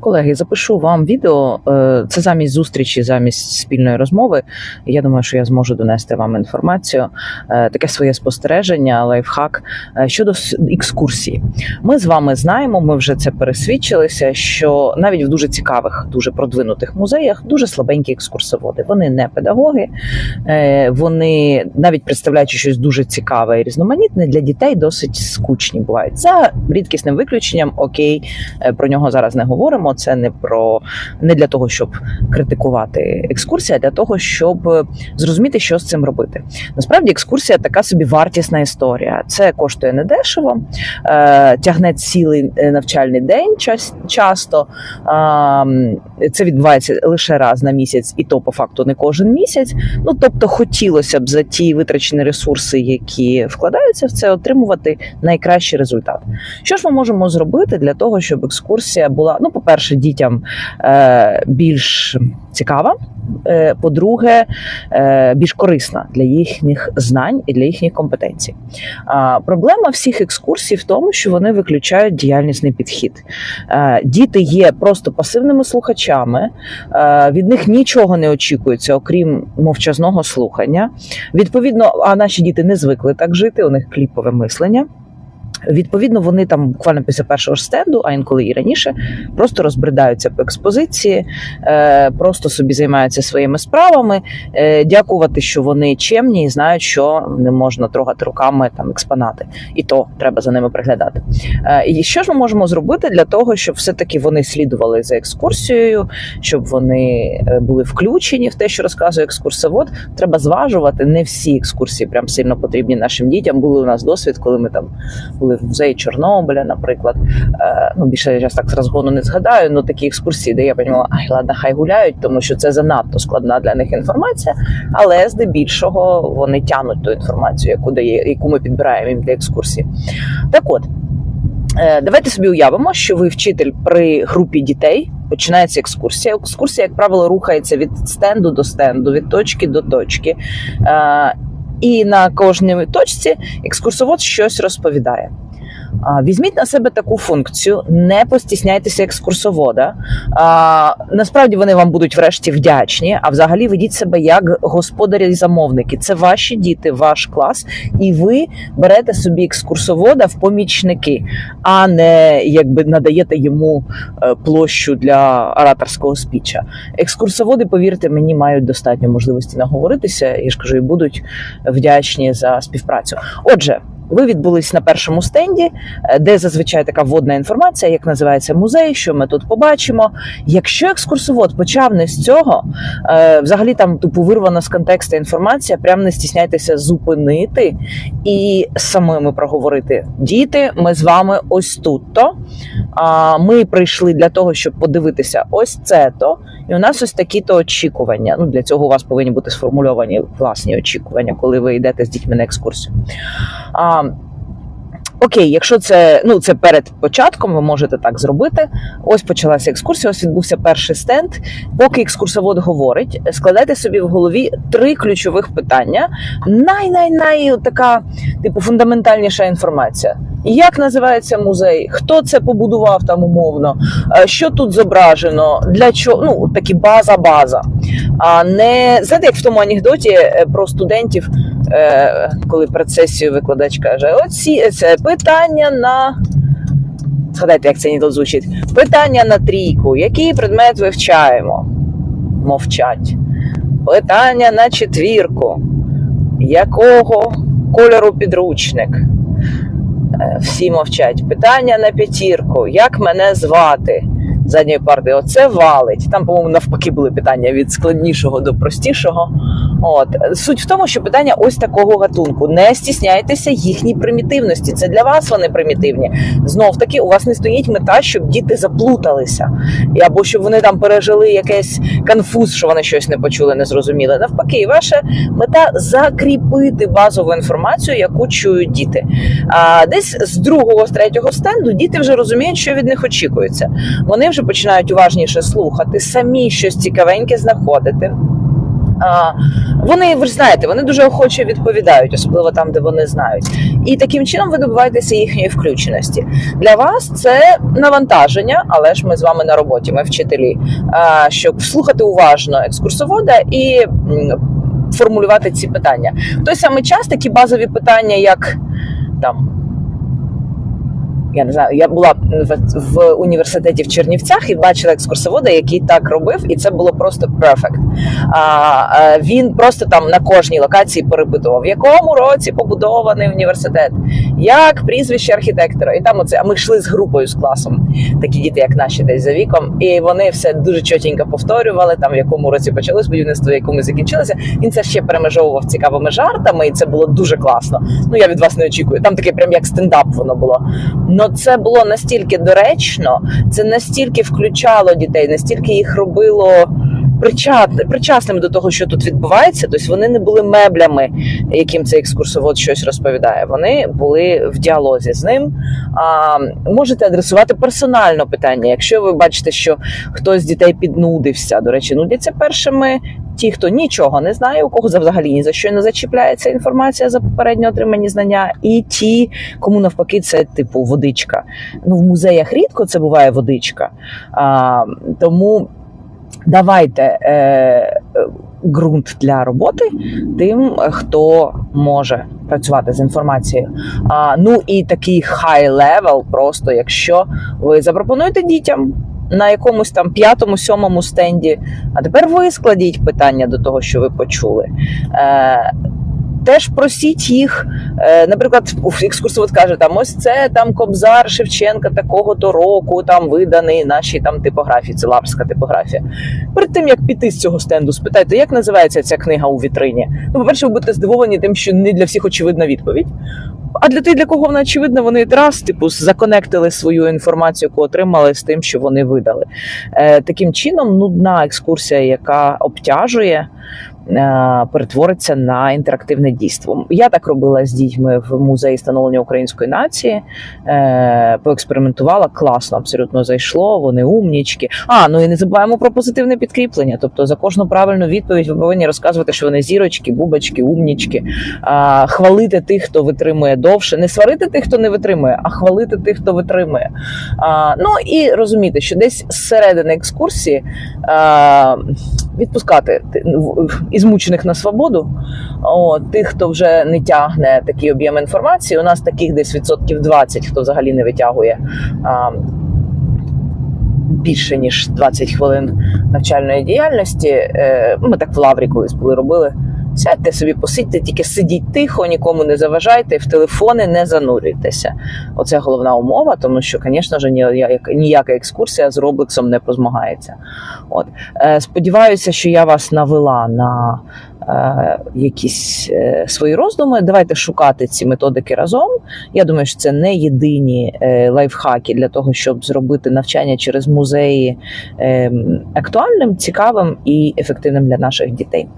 Колеги, запишу вам відео. е, Це замість зустрічі, замість спільної розмови. Я думаю, що я зможу донести вам інформацію, е, таке своє спостереження, лайфхак е, щодо екскурсії. Ми з вами знаємо, ми вже це пересвідчилися, що навіть в дуже цікавих, дуже продвинутих музеях дуже слабенькі екскурсоводи. Вони не педагоги, вони навіть представляючи щось дуже цікаве і різноманітне для дітей, досить скучні бувають. За рідкісним виключенням, окей, про нього зараз не говоримо. Це не про не для того, щоб критикувати екскурсія, а для того, щоб зрозуміти, що з цим робити. Насправді, екскурсія така собі вартісна історія. Це коштує недешево, е, тягне цілий е, навчальний день час, часто. Це відбувається лише раз на місяць, і то по факту не кожен місяць. Ну тобто, хотілося б за ті витрачені ресурси, які вкладаються в це, отримувати найкращий результат. Що ж ми можемо зробити для того, щоб екскурсія була, ну, по-перше, дітям е, більш цікава. е, По-друге, е, більш корисна для їхніх знань і для їхніх компетенцій. Проблема всіх екскурсій в тому, що вони виключають діяльнісний підхід. Діти є просто пасивними слухачами, від них нічого не очікується, окрім мовчазного слухання. Відповідно, а наші діти не звикли так жити, у них кліпове мислення. Відповідно, вони там буквально після першого стенду, а інколи і раніше, просто розбридаються по експозиції, е, просто собі займаються своїми справами. Е, дякувати, що вони чемні і знають, що не можна трогати руками там експонати, і то треба за ними приглядати. Е, і що ж ми можемо зробити для того, щоб все-таки вони слідували за екскурсією, щоб вони були включені в те, що розказує екскурсовод. Треба зважувати. Не всі екскурсії прям сильно потрібні нашим дітям. Були у нас досвід, коли ми там були в музеї Чорнобиля, наприклад. Е, ну більше я так з розгону не згадаю. Ну такі екскурсії, де я подумала, ай, ладно, хай гуляють, тому що це занадто складна для них інформація. Але здебільшого вони тянуть ту інформацію, яку дає, яку ми підбираємо їм для екскурсії. Так от. е, Давайте собі уявимо, що ви вчитель при групі дітей. Починається екскурсія. Екскурсія, як правило, рухається від стенду до стенду, від точки до точки. Е, І на кожній точці екскурсовод щось розповідає. Візьміть на себе таку функцію, не постісняйтеся екскурсовода. А, насправді вони вам будуть врешті вдячні. А взагалі ведіть себе як господарі і замовники. Це ваші діти, ваш клас, і ви берете собі екскурсовода в помічники, а не якби надаєте йому е, площу для ораторського спіча. Екскурсоводи, повірте мені, мають достатньо можливості наговоритися. Я ж кажу, і будуть вдячні за співпрацю. Отже. Ви відбулись на першому стенді, е, де зазвичай така вводна інформація, як називається музей, що ми тут побачимо. Якщо екскурсовод почав не з цього, е, взагалі там тупо вирвана з контексту інформація, прям не стісняйтеся зупинити і самими проговорити. Діти, ми з вами ось тут. то ми прийшли для того, щоб подивитися ось це то. І у нас ось такі-то очікування. Ну для цього у вас повинні бути сформульовані власні очікування, коли ви йдете з дітьми на екскурсію. А, Окей, якщо це ну це перед початком, ви можете так зробити. Ось почалася екскурсія. Ось відбувся перший стенд. Поки екскурсовод говорить, складайте собі в голові три ключових питання. Най-най-най така, типу, фундаментальніша інформація. Як називається музей? Хто це побудував там умовно? Е, Що тут зображено? Для чого? Ну, такі база-база. А не знаєте, як в тому анекдоті е, про студентів, е, коли перед сесією викладач каже: оці це питання на. Згадайте, як це анекдот звучить. Питання на трійку. Який предмет вивчаємо? Мовчать. Питання на четвірку. Якого кольору підручник? Всі мовчать. Питання на п'ятірку. Як мене звати? Задньої парти, оце валить. Там, по-моєму, навпаки були питання від складнішого до простішого. От суть в тому, що питання ось такого гатунку. Не стісняйтеся їхній примітивності. Це для вас вони примітивні. Знов таки, у вас не стоїть мета, щоб діти заплуталися, або щоб вони там пережили якийсь конфуз, що вони щось не почули, не зрозуміли. Навпаки, ваша мета закріпити базову інформацію, яку чують діти. А десь з другого, з третього стенду діти вже розуміють, що від них очікується. Вони вже починають уважніше слухати, самі щось цікавеньке знаходити. Вони, ви ж знаєте, вони дуже охоче відповідають, особливо там, де вони знають. І таким чином ви добиваєтеся їхньої включеності. Для вас це навантаження, але ж ми з вами на роботі, ми вчителі, щоб слухати уважно екскурсовода і формулювати ці питання. В той самий час такі базові питання, як там. Я не знаю, я була в, в університеті в Чернівцях і бачила екскурсовода, який так робив, і це було просто перфект. Він просто там на кожній локації перепитував, в якому році побудований університет, як прізвище архітектора. І там оце, а ми йшли з групою з класом, такі діти, як наші, десь за віком, і вони все дуже чотенько повторювали, там в якому році почалось будівництво, в якому закінчилося. Він це ще перемежовував цікавими жартами, і це було дуже класно. Ну я від вас не очікую. Там таке прям як стендап воно було. Но це було настільки доречно, це настільки включало дітей, настільки їх робило причасними до того, що тут відбувається. Тобто вони не були меблями, яким цей екскурсовод щось розповідає. Вони були в діалозі з ним. А, можете адресувати персонально питання, якщо ви бачите, що хтось з дітей піднудився. До речі, нудяться першими. Ті, хто нічого не знає, у кого за- взагалі ні за що не зачіпляється інформація за попередньо отримані знання, і ті, кому навпаки, це типу водичка. Ну в музеях рідко це буває водичка. А, тому давайте е, ґрунт для роботи тим, хто може працювати з інформацією. А, ну і такий high level, просто якщо ви запропонуєте дітям. На якомусь там п'ятому, сьомому стенді, а тепер ви складіть питання до того, що ви почули. Е, теж просіть їх. Е, наприклад, екскурсовод каже, там ось це там Кобзар Шевченка такого то року, там виданий нашій там типографії, це лапська типографія. Перед тим як піти з цього стенду, спитайте, як називається ця книга у вітрині. Ну, по-перше, ви будете здивовані тим, що не для всіх очевидна відповідь. А для тих, для кого вона очевидна, вони раз, типу, законектили свою інформацію, яку отримали з тим, що вони видали. Е, таким чином, нудна екскурсія, яка обтяжує, перетвориться на інтерактивне дійство. Я так робила з дітьми в музеї становлення української нації. Е, поекспериментувала класно, абсолютно зайшло. Вони умнічки. А ну і не забуваємо про позитивне підкріплення. Тобто за кожну правильну відповідь ви повинні розказувати, що вони зірочки, бубочки, умнічки, хвалити тих, хто витримує довше, не сварити тих, хто не витримує, а хвалити тих, хто витримує. Ну і розуміти, що десь зсередини екскурсії відпускати ти- в- і змучених на свободу. о, тих, хто вже не тягне такий об'єм інформації. У нас таких десь відсотків 20, хто взагалі не витягує. А, Більше ніж 20 хвилин навчальної діяльності. Е, Ми так в лаврі колись були робили. Сядьте собі, посидьте, тільки сидіть тихо, нікому не заважайте, в телефони не занурюйтеся. Оце головна умова, тому що, звісно ж, ніяка, екскурсія з Роблексом не позмагається. От. Е, Сподіваюся, що я вас навела на е, якісь е, свої роздуми. Давайте шукати ці методики разом. Я думаю, що це не єдині е, лайфхаки для того, щоб зробити навчання через музеї е, актуальним, цікавим і ефективним для наших дітей.